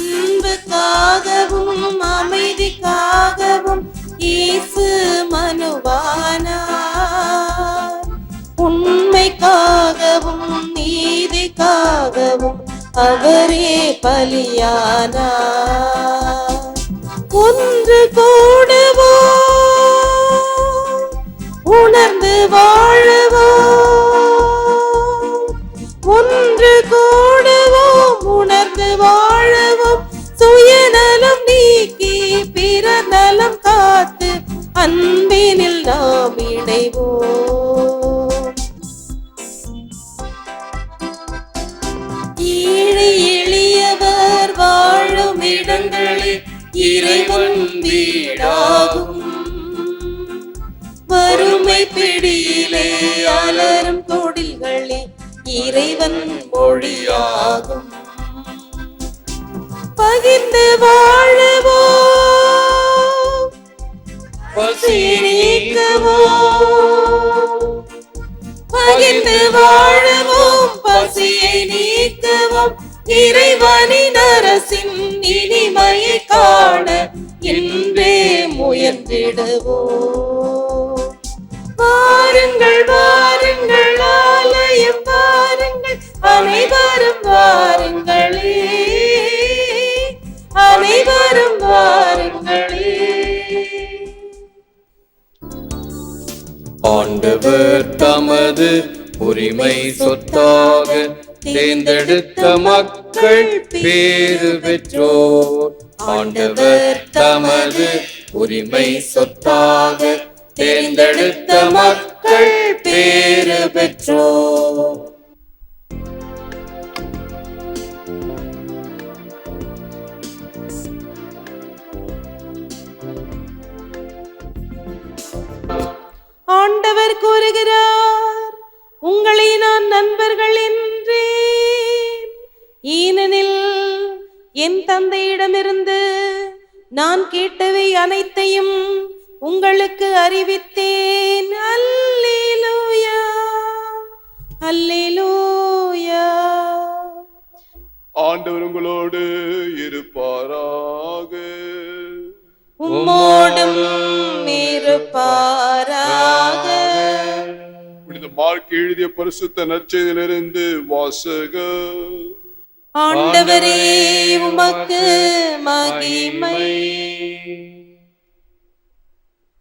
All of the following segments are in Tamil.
அன்புக்காகவும் அமைதிக்காகவும் இயேசு மனுவானார். உண்மைக்காகவும் நீதிக்காகவும் அவரே பலியானார். ஒன்று கூடுவோ உணர்ந்து வாழவோ அன்பினில் நாம் இணைவோம். ஏழை எளியவர் வாழும் இடங்களில் இறைவன் வீடாகும். வறுமை பிடியிலே அலரும் தொழில்களே இறைவன் மொழியாகும். பகிர்ந்து வாழவோ பசி நீக்கவோ பகிர்ந்து வாழவும். பசியை நீக்கவும். இறைவனின் அரசின் இனிமையை காண இன்றே முயன்றிடுவோம். வாருங்கள் வாருங்கள் ஆலயம் வாருங்கள். அனைவரும் வாருங்களே. அனைவரும் வாருங்கள் ஆண்டவர் தமது உரிமை சொத்தாக தேர்ந்தெடுத்த மக்கள் பேறு பெற்றோர். ஆண்டவர் தமது உரிமை சொத்தாக தேர்ந்தெடுத்த மக்கள் பேறு பெற்றோர். கூறுகிறார் உங்களை நான் நண்பர்கள் என்றேன். ஏனெனில் என் தந்தையிடமிருந்து நான் கேட்டவை அனைத்தையும் உங்களுக்கு அறிவித்தேன். அல்லேலூயா அல்லேலூயா. ஆண்டவர் உங்களோடு இருப்பாராக. உம்மோடும் இருப்பாராக புனித மார்க் எழுதிய பரிசுத்த நற்செய்தியிலிருந்து வாசக. ஆண்டவரே உமக்கு மகிமை.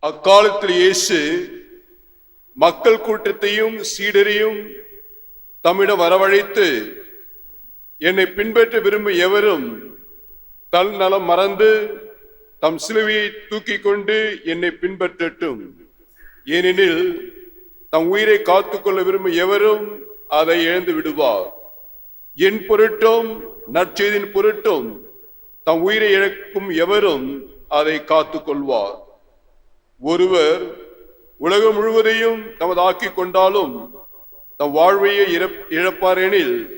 அக்காலத்தில் இயேசு மக்கள் கூட்டத்தையும் சீடரையும் தம்மிடம் வரவழைத்து என்னை பின்பற்ற விரும்பும் எவரும் தல் நலம் மறந்து தம் சிலுவையை தூக்கிக் கொண்டு என்னை பின்பற்றட்டும். ஏனெனில் தம் உயிரை காத்துக்கொள்ள விரும்பும் எவரும் அதை இழந்து விடுவார். என் பொருட்டும் நற்செய்தியின் பொருட்டும் தம் உயிரை இழக்கும் எவரும் அதை காத்துக்கொள்வார். ஒருவர் உலகம் முழுவதையும் தமதாக்கிக் கொண்டாலும் தம் வாழ்வையை இழப்- இழப்பாரெனில்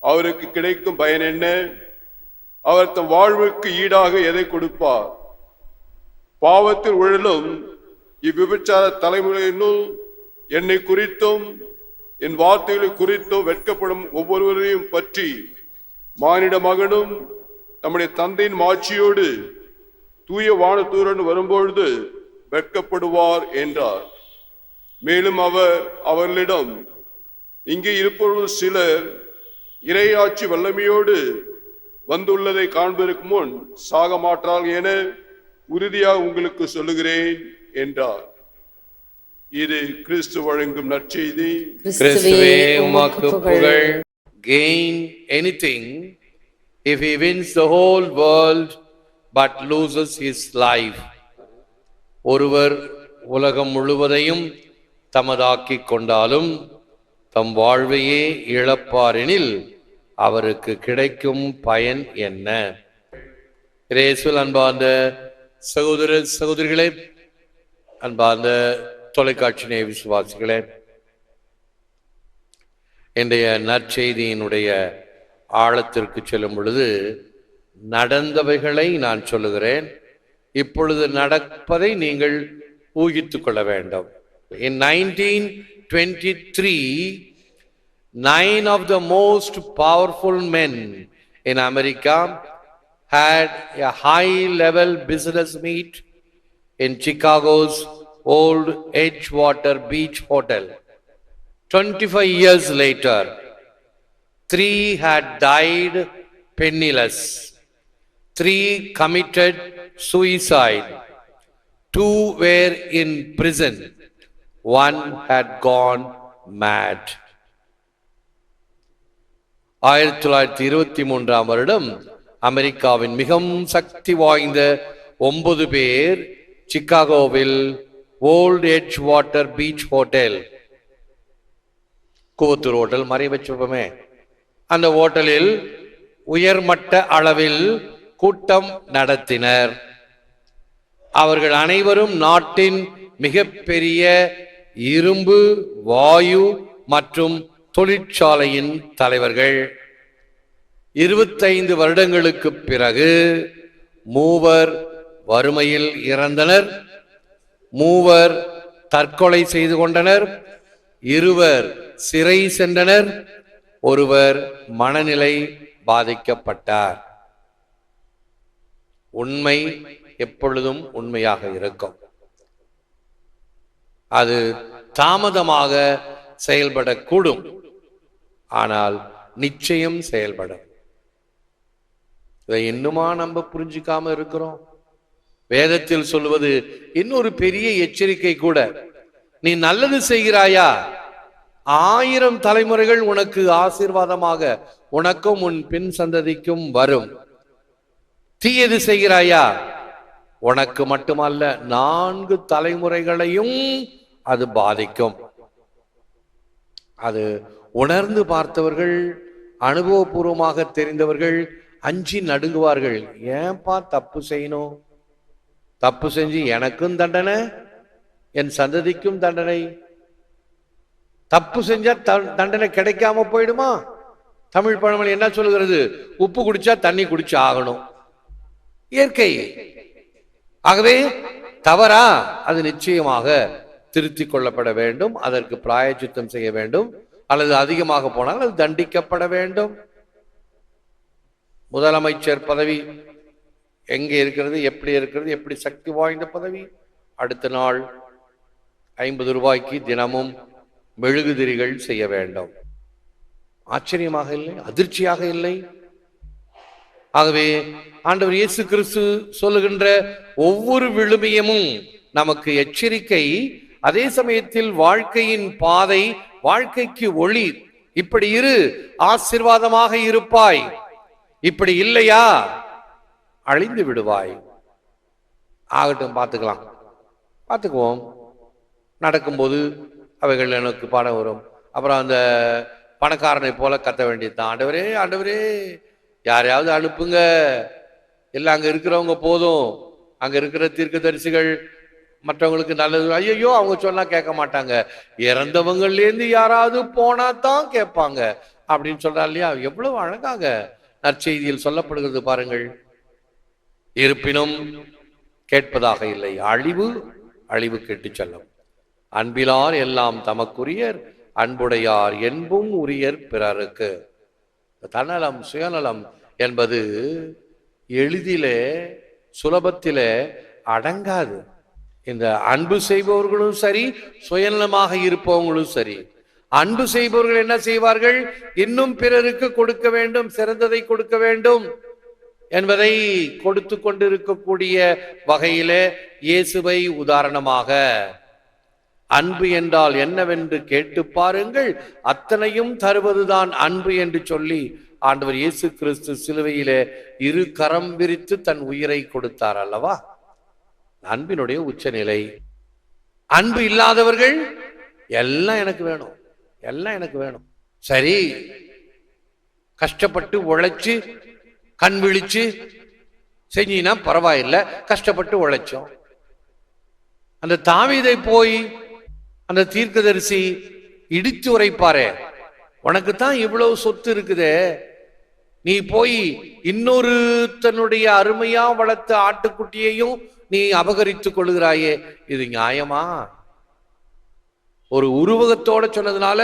அவருக்கு கிடைக்கும் பயன் என்ன? அவர் தம் வாழ்வுக்கு ஈடாக எதை கொடுப்பார்? பாவத்தில் உழலும் இவ்விபச்சார தலைமுறையினுள் என்னை குறித்தும் என் வார்த்தைகளை குறித்தும் வெட்கப்படும் ஒவ்வொருவரையும் பற்றி மானிட மகனும் நம்முடைய தந்தையின் மாட்சியோடு தூய வானத்தூரன் வரும்பொழுது வெட்கப்படுவார் என்றார். மேலும் அவர் அவர்களிடம் இங்கே இருப்பவர்கள் சிலர் இரையாட்சி வல்லமையோடு வந்துள்ளதை காண்பதற்கு முன் சாக மாட்டார்கள் என உறுதியாக உங்களுக்கு சொல்லுகிறேன் என்றார். இது கிறிஸ்து வழங்கும் நற்செய்தி. கிறிஸ்துவே உமக்கு புகழ். Gain anything if he wins the whole world but loses his life. ஒருவர் உலகம் முழுவதையும் தமதாக்கிக் கொண்டாலும் தம் வாழ்வையே இழப்பாரெனில் அவருக்கு கிடைக்கும் பயன் என்ன? இயேசுவில் அன்பார்ந்த சகோதர சகோதரிகளே அன்பார்ந்த தொலைக்காட்சி நேய விசுவாசிகளே இன்றைய நற்செய்தியினுடைய ஆழத்திற்கு செல்லும் பொழுது நடந்தவைகளை நான் சொல்லுகிறேன். இப்பொழுது நடப்பதை நீங்கள் ஊகித்து கொள்ள வேண்டும். In nineteen twenty three nine of the most powerful men in America had a high level business meet in Chicago's old Edgewater Beach Hotel. 25 years later, three had died penniless. Three committed suicide. Two were in prison. One had gone mad. ஆயிரத்தி தொள்ளாயிரத்தி இருபத்தி மூன்றாம் வருடம் அமெரிக்காவின் மிகவும் சக்தி வாய்ந்த ஒன்பது பேர் சிக்காகோவில் old Edgewater beach hotel Koovathur hotel மறை வச்சுப்போமே அந்த ஹோட்டலில் உயர்மட்ட அளவில் கூட்டம் நடத்தினர். அவர்கள் அனைவரும் நாட்டின் மிகப்பெரிய இரும்பு வாயு மற்றும் தொழிற்சாலையின் தலைவர்கள். இருபத்தைந்து வருடங்களுக்கு பிறகு மூவர் வறுமையில் இறந்தனர். மூவர் தற்கொலை செய்து கொண்டனர் இருவர் சிறை சென்றனர் ஒருவர் மனநிலை பாதிக்கப்பட்டார். உண்மை எப்பொழுதும் உண்மையாக இருக்கும். அது தாமதமாக செயல்படக்கூடும். ஆனால் நிச்சயம் செயல்படும். இதை இன்னுமா நம்ம புரிஞ்சுக்காம இருக்கிறோம்? வேதத்தில் சொல்வது இன்னொரு பெரிய எச்சரிக்கை கூட. நீ நல்லது செய்கிறாயா? ஆயிரம் தலைமுறைகள் உனக்கு ஆசீர்வாதமாக உனக்கும் உன் பின் சந்ததிக்கும் வரும். தீயது செய்கிறாயா? உனக்கு மட்டுமல்ல நான்கு தலைமுறைகளையும் அது பாதிக்கும். அது உணர்ந்து பார்த்தவர்கள் அனுபவபூர்வமாக தெரிந்தவர்கள் அஞ்சி நடுங்குவார்கள். ஏன்பா தப்பு செய்யணும்? தப்பு செஞ்சு எனக்கும் தண்டனை என் சந்ததிக்கும் தண்டனை. தப்பு செஞ்சா தண்டனை கிடைக்காம போயிடுமா? தமிழ் பழமொழி என்ன சொல்லுகிறது? உப்பு குடிச்சா தண்ணி குடிச்சு ஆகணும். இயற்கை. ஆகவே தவறா அது நிச்சயமாக திருத்தி கொள்ளப்பட வேண்டும் அதற்கு பிராயச்சித்தம் செய்ய வேண்டும் அல்லது அதிகமாக போனால் அது தண்டிக்கப்பட வேண்டும். முதலமைச்சர் பதவி எங்கே இருக்கிறது எப்படி இருக்கிறது எப்படி சக்தி வாய்ந்த பதவி? அடுத்த நாள் ஐம்பது ரூபாய்க்கு தினமும் மெழுகுதிரிகள் செய்ய வேண்டும். ஆச்சரியமாக இல்லை அதிர்ச்சியாக இல்லை. ஆகவே ஆண்டவர் இயேசு கிறிஸ்து சொல்லுகின்ற ஒவ்வொரு விழுமியமும் நமக்கு எச்சரிக்கை அதே சமயத்தில் வாழ்க்கையின் பாதை வாழ்க்கைக்கு ஒளி. இப்படி இரு ஆசீர்வாதமாக இருப்பாய். இப்படி இல்லையா? அழிந்து விடுவாய். ஆகட்டும் பார்த்துக்கலாம். பார்த்துக்குவோம். நடக்கும்போது அவைகள் எனக்கு பாடம் வரும். அப்புறம் அந்த பணக்காரனை போல கத்த வேண்டியதுதான் ஆண்டவரே ஆண்டவரே யாரையாவது அனுப்புங்க. இல்லை அங்கே இருக்கிறவங்க போதும். அங்கே இருக்கிற தீர்க்க தரிசிகள் மற்றவங்களுக்கு நல்லது. ஐயோ அவங்க சொன்னா கேட்க மாட்டாங்க. இறந்தவங்கள்லேருந்து யாராவது போனா தான் கேட்பாங்க. அப்படின்னு சொல்றா இல்லையா? எவ்வளவு அழகாக நற்செய்தியில் சொல்லப்படுகிறது பாருங்கள். இருப்பினும் கேட்பதாக இல்லை. அழிவு அழிவு கெட்டுச் செல்லும். அன்பிலார் எல்லாம் தமக்குரியர் அன்புடையார் என்பும் உரியர் பிறருக்கு. தன்னலம் சுயநலம் என்பது எளிதிலே சுலபத்திலே அடங்காது. இந்த அன்பு செய்பவர்களும் சரி சுயநலமாக இருப்பவங்களும் சரி. அன்பு செய்பவர்கள் என்ன செய்வார்கள்? இன்னும் பிறருக்கு கொடுக்க வேண்டும் சிறந்ததை கொடுக்க வேண்டும். என்பதை கொடுத்து கொண்டிருக்கக்கூடிய வகையிலே இயேசுவை உதாரணமாக அன்பு என்றால் என்னவென்று கேட்டு பாருங்கள் அத்தனையும் தருவதுதான் அன்பு என்று சொல்லி ஆண்டவர் இயேசு கிறிஸ்து சிலுவையிலே இரு கரம் விரித்து தன் உயிரை கொடுத்தார் அல்லவா? அன்பினுடைய உச்சநிலை. அன்பு இல்லாதவர்கள் எல்லாம் எனக்கு வேணும் எல்லாம் எனக்கு வேணும். சரி கஷ்டப்பட்டு உழைச்சு கண் விழிச்சு செஞ்சினா பரவாயில்லை கஷ்டப்பட்டு உழைச்சோம். அந்த தாவிதை போய் அந்த தீர்க்கதரிசி இடித்து உரைப்பாரே உனக்கு தான் இவ்வளவு சொத்து இருக்குதே நீ போய் இன்னொரு தன்னுடைய அருமையா வளர்த்த ஆட்டுக்குட்டியையும் நீ அபகரித்துக் கொள்கிறாயே இது நியாயமா? ஒரு உருவகத்தோட சொன்னதுனால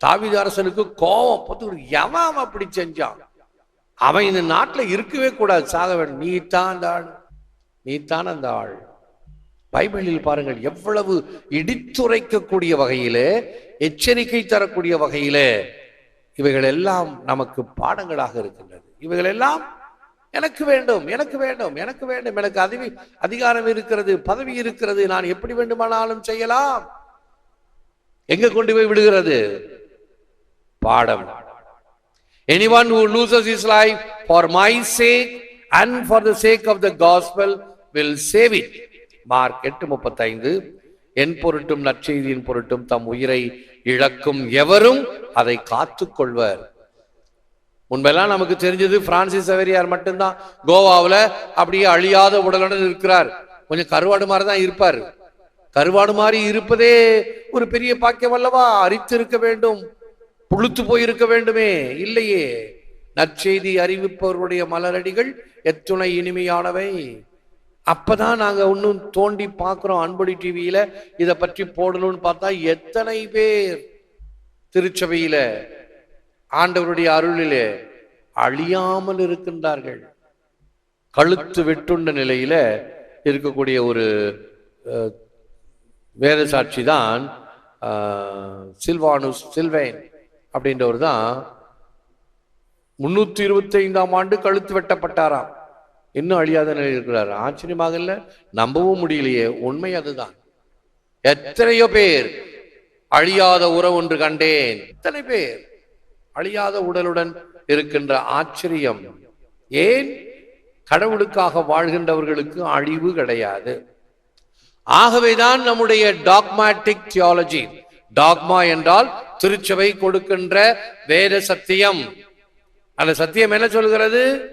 தாவித அரசனுக்கு கோபம் பார்த்து எவன் அவன் அப்படி செஞ்சான்? அவன் இந்த நாட்டில் இருக்கவே கூடாது. சாக வேண்டும் நீ தான் அந்த ஆள். நீ தான் அந்த ஆள். பைபிளில் பாருங்கள் எவ்வளவு இடித்துரைக்கக்கூடிய வகையிலே எச்சரிக்கை தரக்கூடிய வகையிலே இவைகள் எல்லாம் நமக்கு பாடங்களாக இருக்கின்றது. இவைகள் எல்லாம் எனக்கு வேண்டும் எனக்கு வேண்டும் எனக்கு வேண்டும். எனக்கு அதிவி அதிகாரம் இருக்கிறது பதவி இருக்கிறது நான் எப்படி வேண்டுமானாலும் செய்யலாம். எங்க கொண்டு போய் விடுகிறது? பாடம். Anyone who loses his life for my sake and for the sake of the gospel will save it. Mark எட்டு முப்பத்தைந்து. என் பொருட்டும் நற்செய்தியின் பொருட்டும் தம் உயிரை இழக்கும் எவரும் அதை காத்துக்கொள்வர். கொள்வர் முன்பெல்லாம் நமக்கு தெரிஞ்சது பிரான்சிஸ் சவேரியார் மட்டும்தான். கோவாவில் அப்படியே அழியாத உடலுடன் இருக்கிறார். கொஞ்சம் கருவாடு மாதிரி தான் இருப்பார். கருவாடு மாதிரி இருப்பதே ஒரு பெரிய பாக்கியம் அல்லவா? அரித்து இருக்க வேண்டும். புழுத்து போயிருக்க வேண்டுமே? இல்லையே. நற்செய்தி அறிவிப்பவருடைய மலரடிகள் எத்துணை இனிமையானவை. அப்பதான் நாங்க ஒன்றும் தோண்டி பார்க்கிறோம் அன்பொடி டிவியில. இதை பற்றி போடணும்னு பார்த்தா எத்தனை பேர் திருச்சபையில ஆண்டவருடைய அருளிலே அழியாமல் இருக்கின்றார்கள். கழுத்து வெட்டுண்ட நிலையில இருக்கக்கூடிய ஒரு வேத சாட்சி தான் சில்வானுஸ் சில்வேன். அப்படின்றவர் தான் முன்னூத்தி இருபத்தி ஐந்தாம் ஆண்டு கழுத்து வெட்டப்பட்டாராம். இன்னும் அழியாத நிலையில் இருக்கிறார்? ஆச்சரியமாக இல்ல. நம்பவும் முடியலையே. உண்மை அதுதான். எத்தனையோ பேர் அழியாத உறவு ஒன்று கண்டேன். எத்தனை பேர் அழியாத உடலுடன் இருக்கின்ற ஆச்சரியம். ஏன்? கடவுளுக்காக வாழ்கின்றவர்களுக்கு அழிவு கிடையாது. ஆகவேதான் நம்முடைய டாக்மேட்டிக் தியாலஜி டாக்மா என்றால் திருச்சபை கொடுக்கின்ற வேத சத்தியம். அந்த சத்தியம் என்ன சொல்கிறது?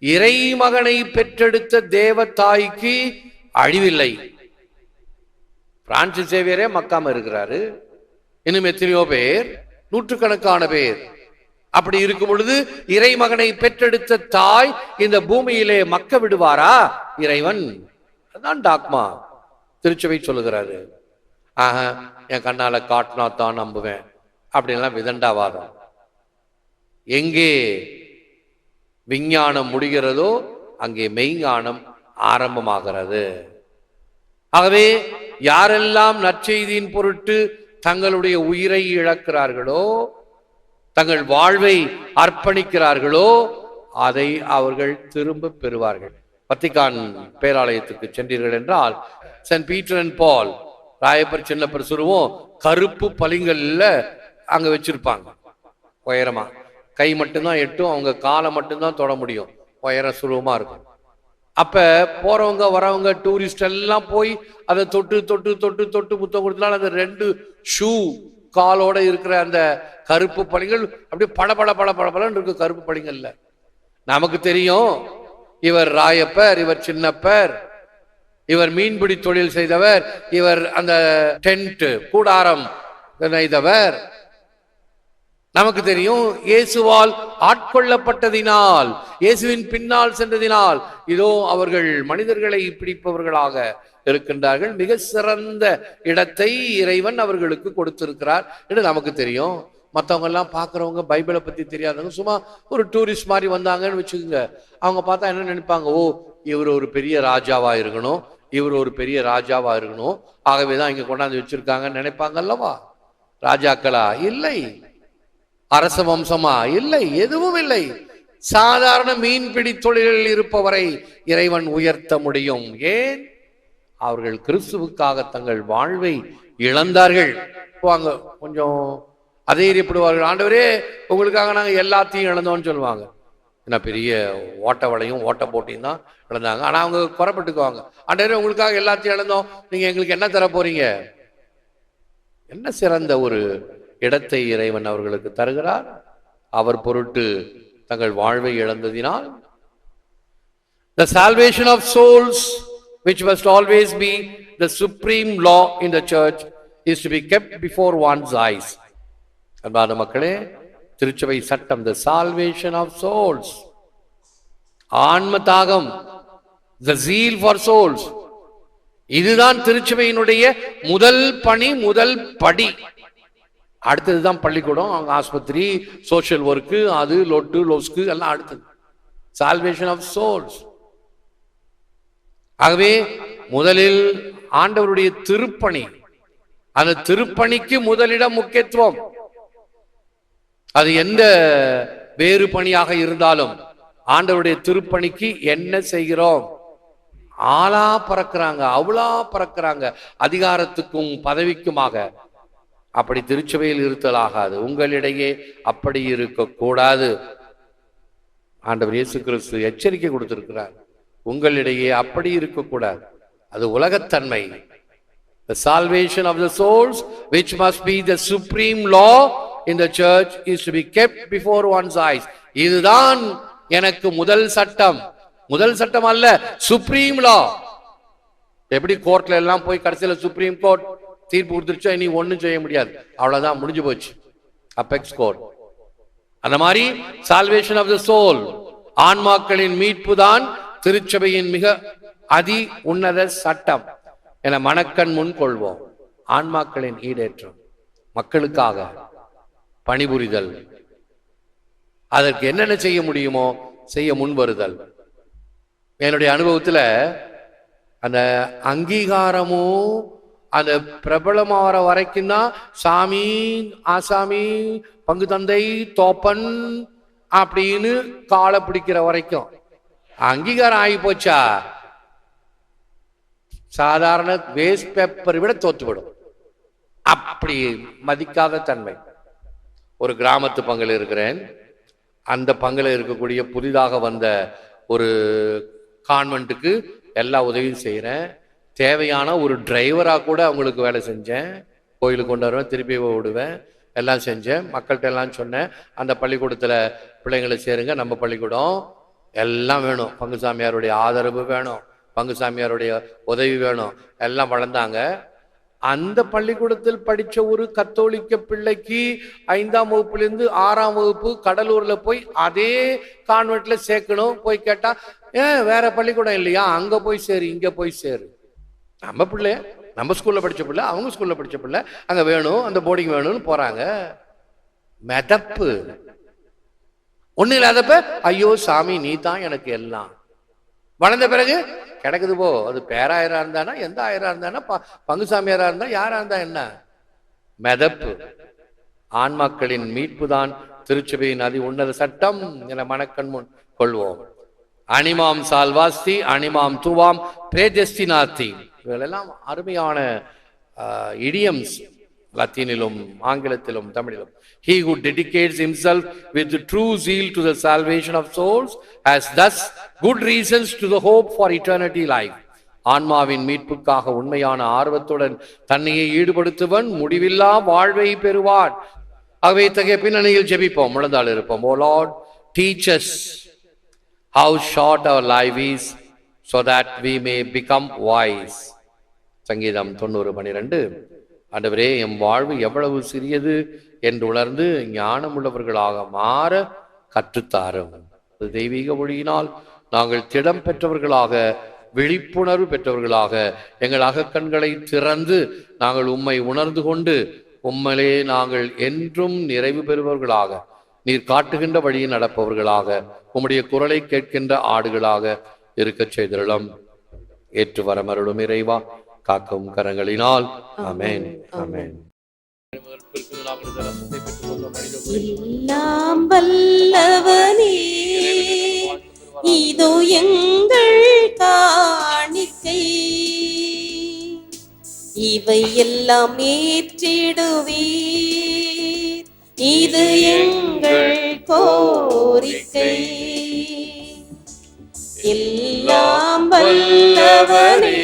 இறைமகனை பெற்றெடுத்த தேவ தாய்க்கு அழிவில்லை. பிரான்சிஸ் சேவியரே மக்காம இருக்கிறாரு. இன்னும் எத்தனையோ பேர்? நூற்றுக்கணக்கான பேர். அப்படி இருக்கும் பொழுது இறைமகனை பெற்றெடுத்த தாய் இந்த பூமியிலே மக்க விடுவாரா? இறைவன். அதான் டாக்மா. திருச்சபை சொல்லுகிறாரு. ஆஹா என் கண்ணால காட்டினா தான் நம்புவேன். அப்படின்லாம் விதண்டாவாதம். எங்கே விஞ்ஞானம் முடிகிறதோ அங்கே மெய்ஞானம் ஆரம்பமாகிறது. ஆகவே யாரெல்லாம் நற்செய்தியின் பொருட்டு தங்களுடைய உயிரை இழக்கிறார்களோ தங்கள் வாழ்வை அர்ப்பணிக்கிறார்களோ அதை அவர்கள் திரும்ப பெறுவார்கள். வத்திக்கான் பேராலயத்துக்கு சென்றீர்கள் என்றால் Saint Peter and Paul Rayappar Chinnappar சுருவம் கருப்பு பளிங்கல்ல அங்க வச்சிருப்பாங்க. உயரமா. கை மட்டும்தான் எட்டும் அவங்க காலை மட்டும்தான் தொட முடியும். உயர சுலபமாக இருக்கும். அப்ப போறவங்க வரவங்க டூரிஸ்ட் எல்லாம் போய் அதை தொட்டு தொட்டு தொட்டு தொட்டு முத்தம் கொடுத்தனால அந்த ரெண்டு ஷூ காலோட இருக்கிற அந்த கருப்பு பளிங்கள் அப்படியே பட பட பட பட படன்னு இருக்கு கருப்பு பளிங்கல்ல நமக்கு தெரியும் இவர் ராயப்பர் இவர் சின்னப்பர் இவர் மீன்பிடி தொழில் செய்தவர் இவர் அந்த டென்ட் கூடாரம் நெய்தவர் நமக்கு தெரியும் இயேசுவால் ஆட்கொள்ளப்பட்டதினால் இயேசுவின் பின்னால் சென்றதினால் இதோ அவர்கள் மனிதர்களை பிடிப்பவர்களாக இருக்கின்றார்கள். மிக சிறந்த இடத்தை இறைவன் அவர்களுக்கு கொடுத்திருக்கிறார் என்று நமக்கு தெரியும். மற்றவங்க எல்லாம் பார்க்குறவங்க பைபிளை பற்றி தெரியாதவங்க சும்மா ஒரு டூரிஸ்ட் மாதிரி வந்தாங்கன்னு வச்சுக்கோங்க. அவங்க பார்த்தா என்ன நினைப்பாங்க? ஓ இவர் ஒரு பெரிய ராஜாவாக இருக்கணும். இவர் ஒரு பெரிய ராஜாவாக இருக்கணும். ஆகவே தான் இங்கே கொண்டாந்து வச்சுருக்காங்கன்னு நினைப்பாங்க அல்லவா? ராஜாக்களா? இல்லை. அரச வம்சமா? இல்லை. எதுவும் இல்லை. சாதாரண மீன்பிடி தொழிலில் இருப்பவரை இறைவன் உயர்த்த முடியும். ஏன்? அவர்கள் கிறிஸ்துவுக்காக தங்கள் வாழ்வை இழந்தார்கள். வாங்க கொஞ்சம் அதேரியப்படுவார்கள். ஆண்டவரே உங்களுக்காக நாங்கள் எல்லாத்தையும் இழந்தோம்னு சொல்லுவாங்க. என்ன பெரிய ஓட்ட வலையும் ஓட்ட போட்டியும் தான் இழந்தாங்க. ஆனால் அவங்க குறைப்பட்டுக்குவாங்க ஆண்டவரே உங்களுக்காக எல்லாத்தையும் இழந்தோம். நீங்கள் எங்களுக்கு என்ன தர போறீங்க? என்ன சிறந்த ஒரு இடத்தை இறைவன் அவர்களுக்கு தருகிறார். அவர் பொருட்டு தங்கள் வாழ்வை இழந்ததினால். The salvation of souls which must always be the supreme law in the church is to be kept before one's eyes அன்பான மக்களே திருச்சபை சட்டம் த சால்வேஷன் ஆஃப் சோல்ஸ் ஆன்ம தாகம் த சீல் ஃபார் சோல்ஸ் இதுதான் திருச்சபையினுடைய முதல் பணி முதல் படி. அடுத்தது தான் பள்ளிக்கூடம் அவங்க ஆஸ்பத்திரி சோஷியல் ஒர்க்கு அது லொட்டு லோஸ்க்கு எல்லாம் அடுத்தது. சால்வேஷன் ஆஃப் சோல்ஸ் ஆகவே முதலில் ஆண்டவருடைய திருப்பணி. அந்த திருப்பணிக்கு முதலிடம் முக்கியத்துவம். அது எந்த வேறு பணியாக இருந்தாலும் ஆண்டவருடைய திருப்பணிக்கு என்ன செய்கிறோம்? ஆளா பறக்கிறாங்க அவ்வளா பறக்கிறாங்க அதிகாரத்துக்கும் பதவிக்குமாக. அப்படி திருச்சபையில் இருத்தல் ஆகாது. உங்களிடையே அப்படி இருக்கக்கூடாது. ஆண்டவர் இயேசு கிறிஸ்து எச்சரிக்கை கொடுத்திருக்கிறார். உங்களிடையே அப்படி இருக்கக்கூடாது. அது உலகத்தன்மை. The salvation of the souls, which must be the supreme law இந்த church is to be be before one's eyes இதுதான் எனக்கு முதல் சட்டம். முதல் சட்டம் அல்ல சுப்ரீம் லா எப்படி கோர்ட்ல எல்லாம் போய் கடைசியில் சுப்ரீம் கோர்ட் தீர்ப்பு கொடுத்துருச்சோ இனி ஒன்றும் செய்ய முடியாது. அவ்வளவுதான் முடிஞ்சு போச்சு. அப்பெக்ஸ் கோர்ட் அந்த மாதிரி சால்வேஷன் ஆஃப் த சோல் ஆன்மாக்களின் மீட்பு தான் திருச்சபையின் மிக அதி உன்னத சட்டம் என மனக்கண் முன் கொள்வோம். ஆன்மாக்களின் ஈடேற்றம். மக்களுக்காக. பணிபுரிதல். அதற்கு என்னென்ன செய்ய முடியுமோ செய்ய முன்வருதல். என்னுடைய அனுபவத்தில் அந்த அங்கீகாரமும் அந்த பிரபலமாகிற வரைக்கும் தான் சாமி ஆசாமி பங்கு தந்தை தோப்பன் அப்படின்னு காலை பிடிக்கிற வரைக்கும். அங்கீகாரம் ஆகி போச்சா? சாதாரண வேஸ்ட் பேப்பரை விட தோத்துவிடும். அப்படி மதிக்காத தன்மை. ஒரு கிராமத்து பங்கில் இருக்கிறேன். அந்த பங்கில் இருக்கக்கூடிய புதிதாக வந்த ஒரு கான்வெண்ட்டுக்கு எல்லா உதவியும் செய்கிறேன் தேவையான ஒரு டிரைவராக கூட அவங்களுக்கு வேலை செஞ்சேன். கோயிலுக்கு கொண்டு வருவேன் திருப்பி விடுவேன் எல்லாம் செஞ்சேன். மக்கள்கிட்ட எல்லாம் சொன்னேன். அந்த பள்ளிக்கூடத்தில் பிள்ளைங்களை சேருங்க நம்ம பள்ளிக்கூடம் எல்லாம் வேணும். பங்குசாமியாருடைய ஆதரவு வேணும். பங்குசாமியாருடைய உதவி வேணும். எல்லாம் வளர்ந்தாங்க. அந்த பள்ளிக்கூடத்தில் படித்த ஒரு கத்தோலிக்க பிள்ளைக்கு ஐந்தாம் வகுப்புலேருந்து ஆறாம் வகுப்பு கடலூரில் போய் அதே கான்வெண்ட்டில் சேர்க்கணும். போய் கேட்டால் ஏன் வேற பள்ளிக்கூடம் இல்லையா? அங்கே போய் சேரு இங்கே போய் சேரு. நம்ம பிள்ளைய நம்ம ஸ்கூலில் படித்த பிள்ளை அவங்க ஸ்கூலில் படிச்ச பிள்ளை. அங்கே வேணும் அந்த போர்டிங் வேணும்னு போகிறாங்க மெதப்பு. ஒன்றும் இல்லாதப்ப ஐயோ சாமி நீ தான் எனக்கு எல்லாம். வளர்ந்த பிறகு கிடக்குது போ. அது பேராயிரம் இருந்தானா எந்த ஆயிரம் இருந்தானா ப- பங்குசாமியாரா இருந்தா யாரா இருந்தா என்ன? மெதப்பு. ஆன்மாக்களின் மீட்பு தான் திருச்சபையின் அதி உன்னத சட்டம் என மனக்கண் முன் கொள்வோம். அனிமாம் சால்வாஸ்தி அனிமாம் துவாம் பிரேஜஸ்தினாத்தி இவைகளெல்லாம் அருமையான இடியம்ஸ் லத்தீனிலும் ஆங்கிலத்திலும் தமிழிலும் he who dedicates himself with true zeal to the salvation of souls has thus good reasons to the hope for eternity life ஆன்மாவின் மீட்புக்காக உண்மையான ஆர்வத்துடன் தன்னையை ஈடுபடுத்துவன் முடிவில்லா வாழ்வை பெறுவான் ஆகவே இத்தகைய பின்னணியில் ஜெபிப்போம் முழந்தால் இருப்போம் O Lord teach us how short our life is so that we may become wise சங்கீதம் தொண்ணூறு பன்னிரெண்டு ஆண்டவரே எம் வாழ்வு எவ்வளவு சிறியது என்று உணர்ந்து ஞானமுள்ளவர்களாக மாற கற்றுத்தாரும். தெய்வீக மொழியினால் நாங்கள் திடம் பெற்றவர்களாக விழிப்புணர்வு பெற்றவர்களாக எங்கள் அகக்கண்களை திறந்து நாங்கள் உம்மை உணர்ந்து கொண்டு உம்மலே நாங்கள் என்றும் நிறைவு பெறுபவர்களாக நீர் காட்டுகின்ற வழியில் நடப்பவர்களாக உம்முடைய குரலை கேட்கின்ற ஆடுகளாக இருக்கச் செய்திருளம் ஏற்று வரமருளும் இறைவா. காக்கும் கரங்களினால். ஆமென். ஆமென். எல்லாம் வல்லவனே இதோ எங்கள் காணிக்கை. இவை எல்லாம் ஏற்றிடுவீர். இது எங்கள் கோரிக்கை. எல்லாம் வல்லவனே